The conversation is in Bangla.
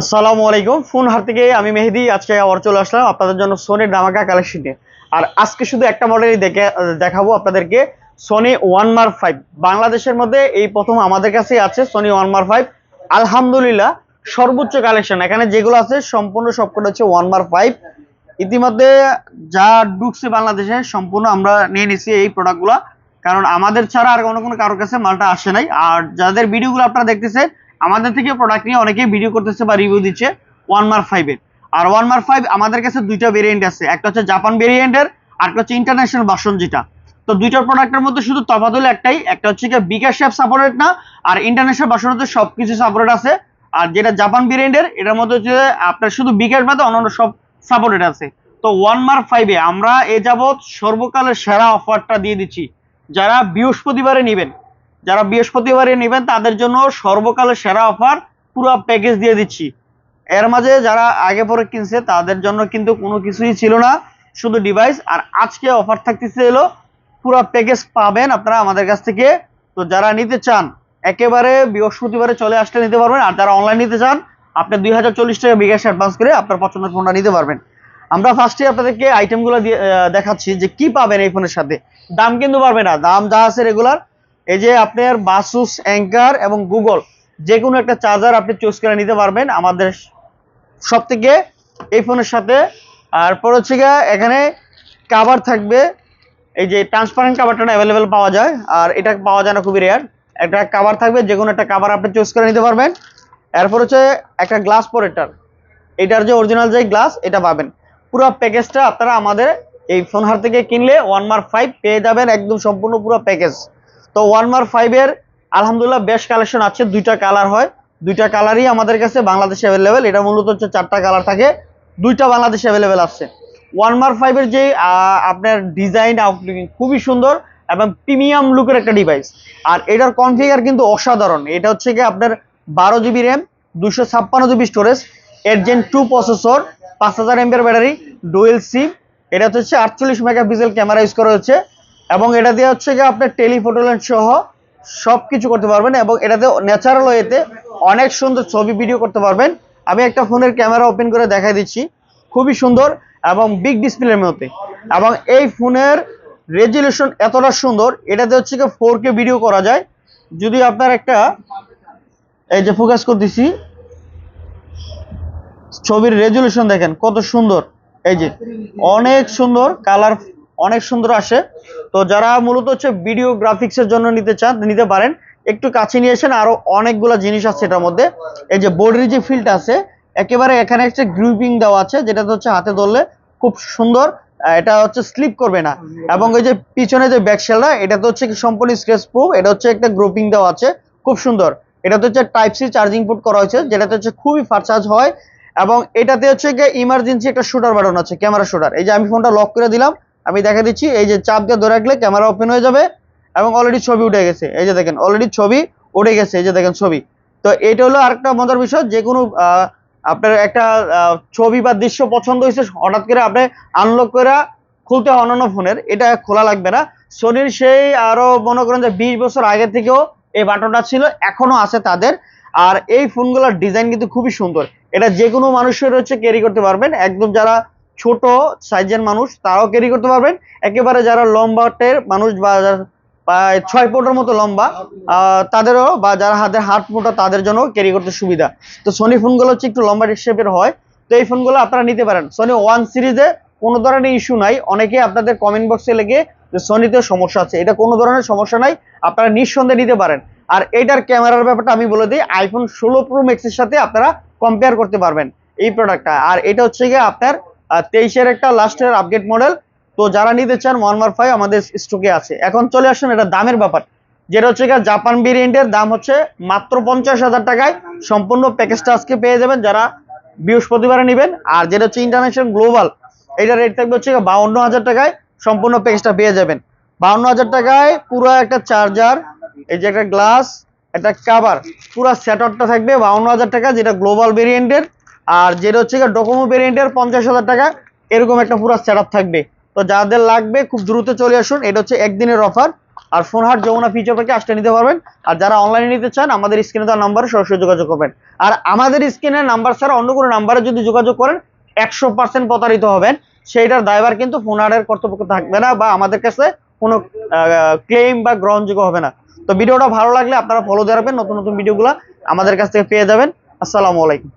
আসসালামু আলাইকুম। ফোন হার থেকে আমি মেহেদি, আজকে আবার চলে আসলাম আপনাদের জন্য সোনির ধামাকা কালেকশন নিয়ে আর আজকে শুধু একটা মডেলই দেখে দেখাবো আপনাদেরকে সোনি ওয়ান মার ফাইভ বাংলাদেশের মধ্যে এই প্রথম আমাদের কাছে আছে সোনি ওয়ান মার ফাইভ আলহামদুলিল্লাহ, সর্বোচ্চ কালেকশন এখানে যেগুলো আছে, সম্পূর্ণ সবকটা হচ্ছে ওয়ান মার ফাইভ ইতিমধ্যে যা ঢুকছে বাংলাদেশে, সম্পূর্ণ আমরা নিয়ে নিছি এই প্রোডাক্টগুলো কারণ আমাদের ছাড়া আর কোনো কোনো কারোর কাছে মালটা আসে নাই। আর যাদের ভিডিওগুলো আপনারা দেখতেছেন আমাদের থেকে প্রোডাক্ট নিয়ে অনেকেই ভিডিও করতেছে বা রিভিউ দিচ্ছে ওয়ান মার ফাইভের আর ওয়ান মার ফাইভ আমাদের কাছে দুইটা ভেরিয়েন্ট আছে। একটা হচ্ছে জাপান ভেরিয়েন্টের আর একটা হচ্ছে ইন্টারন্যাশনাল ভার্সন যেটা। তো দুইটা প্রোডাক্টের মধ্যে শুধু তফাৎ হলো একটাই, একটা হচ্ছে কি বিকাশ শেপ সাপোর্টেড না, আর ইন্টারন্যাশনাল ভার্সন হচ্ছে সব কিছু সাপোর্টেড আছে। আর যেটা জাপান ভেরিয়েন্টের এটার মধ্যে হচ্ছে আপনার শুধু বিকাশ বাদে অন্যান্য সব সাপোর্টেড আছে। তো ওয়ান মার ফাইভে আমরা এ যাবৎ সর্বকালের সেরা অফারটা দিয়ে দিচ্ছি। যারা বৃহস্পতিবারে নেবেন যারা বৃহস্পতিবারে নেবেন, তাদের জন্য সর্বকালের সেরা অফার পুরো প্যাকেজ দিয়ে দিচ্ছি। এর মাঝে যারা আগে পরে কিনছে, তাদের জন্য কিন্তু কোনো কিছুই ছিল না, শুধু ডিভাইস আর আজকে অফার থাকতেছে এলো, পুরো প্যাকেজ পাবেন আপনারা আমাদের কাছ থেকে। তো যারা নিতে চান, একেবারে বৃহস্পতিবারে চলে আসতে নিতে পারবেন। আর যারা অনলাইন নিতে চান, আপনি দুই হাজার চল্লিশ টাকা বিকাশ অ্যাডভান্স করে আপনার পছন্দের ফোনটা নিতে পারবেন। আমরা ফার্স্টে আপনাদেরকে আইটেমগুলো দেখাচ্ছি যে কি পাবেন এই ফোনের সাথে। দাম কিন্তু পারবে না। দাম যা আছে রেগুলার এই যে আপনার বাসুস অ্যাঙ্কার এবং গুগল যে কোনো একটা চার্জার আপনি চুজ করে নিতে পারবেন আমাদের সব থেকে এই ফোনের সাথে। আর পর হচ্ছে গিয়ে এখানে কাভার থাকবে, এই যে ট্রান্সপারেন্ট কাভারটা অ্যাভেলেবেল পাওয়া যায়, আর এটা পাওয়া যায় না খুবই রেয়ার একটা কাভার থাকবে যে কোনো একটা কাভার আপনি চুজ করে নিতে পারবেন। এরপর হচ্ছে একটা গ্লাস পরেটার এটার যে অরিজিনাল যে গ্লাস এটা পাবেন। পুরো প্যাকেজটা আপনারা আমাদের এই ফোন হার থেকে কিনলে ওয়ান মার ফাইভ পেয়ে যাবেন, একদম সম্পূর্ণ পুরো প্যাকেজ তো ওয়ান মার ফাইভের আলহামদুলিল্লাহ বেশ কালেকশন আছে, দুইটা কালার হয়। দুইটা কালারই আমাদের কাছে বাংলাদেশে অ্যাভেলেবেল এটা মূলত হচ্ছে চারটা কালার থাকে, দুইটা বাংলাদেশে অ্যাভেলেবেল আছে। ওয়ান মার ফাইভের যে আপনার ডিজাইন আউটলুকিং খুবই সুন্দর এবং প্রিমিয়াম লুকের একটা ডিভাইস আর এটার কনফিগার কিন্তু অসাধারণ। এটা হচ্ছে কি আপনার বারো জিবি র্যাম দুশো ছাপ্পান্ন জিবি স্টোরেজ এর জেন টু প্রসেসর পাঁচ হাজার এমপের ব্যাটারি ডুয়েল সিম এটা হচ্ছে আটচল্লিশ মেগা পিক্সেল ক্যামেরা ইউজ করা হচ্ছে এবং এটা দিয়ে হচ্ছে গিয়ে আপনার টেলিফোটো লেন্স সহ সব কিছু করতে পারবেন এবং এটাতে ন্যাচারাল ওয়েতে অনেক সুন্দর ছবি ভিডিও করতে পারবেন। আমি একটা ফোনের ক্যামেরা ওপেন করে দেখাই দিচ্ছি। খুবই সুন্দর এবং বিগ ডিসপ্লের মধ্যে। এবং এই ফোনের রেজুলেশন এতটা সুন্দর এটাতে হচ্ছে কি ফোর কে ভিডিও করা যায়। যদি আপনার একটা এই যে ফোকাস করতেছি, ছবির রেজুলেশন দেখেন কত সুন্দর। এই যে অনেক সুন্দর কালার অনেক সুন্দর আসে। তো যারা মূলত হচ্ছে ভিডিও গ্রাফিক্সের জন্য নিতে চান, নিতে পারেন, একটু কাছে নিয়ে এসেন, আরও অনেকগুলো জিনিস আছে এটার মধ্যে। এই যে বডির যে ফিল্ড আছে, একেবারে এখানে একটা গ্রুপিং দেওয়া আছে যেটা হচ্ছে হাতে ধরলে খুব সুন্দর এটা হচ্ছে স্লিপ করবে না। এবং ওই যে পিছনে যে ব্যাক শেলটা এটা তো হচ্ছে সম্পূর্ণ স্ক্রেচ প্রুফ এটা হচ্ছে একটা গ্রুপিং দেওয়া আছে, খুব সুন্দর। এটাতে হচ্ছে টাইপ সি চার্জিং পোর্ট করা হয়েছে, যেটাতে হচ্ছে খুবই ফাস্ট চার্জ হয়। এবং এটাতে হচ্ছে ইমার্জেন্সি একটা শুটার বাটন আছে ক্যামেরা শুটার এই যে আমি ফোনটা লক করে দিলাম আমি দেখা দিচ্ছি, এই যে চাপ দিয়ে ধরে রাখলে ক্যামেরা ওপেন হয়ে যাবে এবং অলরেডি ছবি উঠে গেছে। এই যে দেখেন অলরেডি ছবি উঠে গেছে, এই যে দেখেন ছবি। তো এটা হলো আরেকটা মজার বিষয়, যে কোনো আপনার একটা ছবি বা দৃশ্য পছন্দ হয়েছে, হঠাৎ করে আপনি আনলক করে খুলতে হয় অন্যান্য ফোনের, এটা খোলা লাগবে না। সোনির সেই আরও মনে করেন যে বিশ বছর আগে থেকেও এই বাটনটা ছিল, এখনও আছে তাদের। আর এই ফোনগুলোর ডিজাইন কিন্তু খুবই সুন্দর। এটা যে কোনো মানুষের হচ্ছে ক্যারি করতে পারবেন। একদম যারা ছোট সাইজের মানুষ, তারাও ক্যারি করতে পারবেন। একেবারে যারা লম্বা লম্বাটের মানুষ বা প্রায় ছয় ফুটের মতো লম্বা তাদেরও বা যারা হাতের হাত মোটা, তাদের জন্য ক্যারি করতে সুবিধা। তো সোনি ফোনগুলো হচ্ছে একটু লম্বা শেপের হয়। তো এই ফোনগুলো আপনারা নিতে পারেন। সোনি ওয়ান সিরিজে কোনো ধরনের ইস্যু নাই। অনেকে আপনাদের কমেন্ট বক্সে লেগে যে সোনিতে সমস্যা আছে। এটা কোনো ধরনের সমস্যা নাই। আপনারা নিঃসন্দেহে নিতে পারেন। আর এইটার ক্যামেরার ব্যাপারটা আমি বলে দিই আইফোন ষোলো প্রো ম্যাক্সের সাথে আপনারা কম্পেয়ার করতে পারবেন এই প্রোডাক্টটা আর এটা হচ্ছে গিয়ে আপনার তেইশের একটা লাস্টের আপডেট মডেল তো যারা নিতে চান ওয়ান মার ফাইভ আমাদের স্টকে আছে। এখন চলে আসুন, এটা দামের ব্যাপার। যেটা হচ্ছে জাপান ভেরিয়েন্টের দাম হচ্ছে মাত্র পঞ্চাশ হাজার টাকায়। সম্পূর্ণ প্যাকেজটা আজকে পেয়ে যাবেন যারা বৃহস্পতিবারে নেবেন। আর যেটা হচ্ছে ইন্টারন্যাশনাল গ্লোবাল এটা রেট থাকবে হচ্ছে বাউন্ন হাজার টাকায়। সম্পূর্ণ প্যাকেজটা পেয়ে যাবেন। বাউন্ন হাজার টাকায় পুরো একটা চার্জার এই যে একটা গ্লাস একটা কাভার পুরো সেটআপটা থাকবে বাউন্ন হাজার টাকা, যেটা গ্লোবাল ভেরিয়েন্টের আর যেটা হচ্ছে ডোকোমো ভেরিয়েন্টের পঞ্চাশ হাজার টাকা, এরকম একটা পুরো সেটআপ থাকবে। তো যাদের লাগবে, খুব দ্রুত চলে আসুন। এটা হচ্ছে একদিনের অফার আর ফোন হাট যমুনা ফিচার পার্কে আসতে নিতে পারবেন। আর যারা অনলাইনে নিতে চান, আমাদের স্ক্রিনে দেওয়া নাম্বারে সরাসরি যোগাযোগ করবেন। আর আমাদের স্ক্রিনের নাম্বার ছাড়া অন্য কোনো নাম্বারে যদি যোগাযোগ করেন, একশো পার্সেন্ট প্রতারিত হবেন। সেইটার দায়ভার কিন্তু ফোন হাটের কর্তৃপক্ষ থাকবে না বা আমাদের কাছে কোনো ক্লেম বা গ্রহণযোগ্য হবে না। তো ভিডিওটা ভালো লাগলে আপনারা ফলো দিয়ে রাখবেন। নতুন নতুন ভিডিওগুলো আমাদের কাছ থেকে পেয়ে যাবেন। আসসালামু আলাইকুম।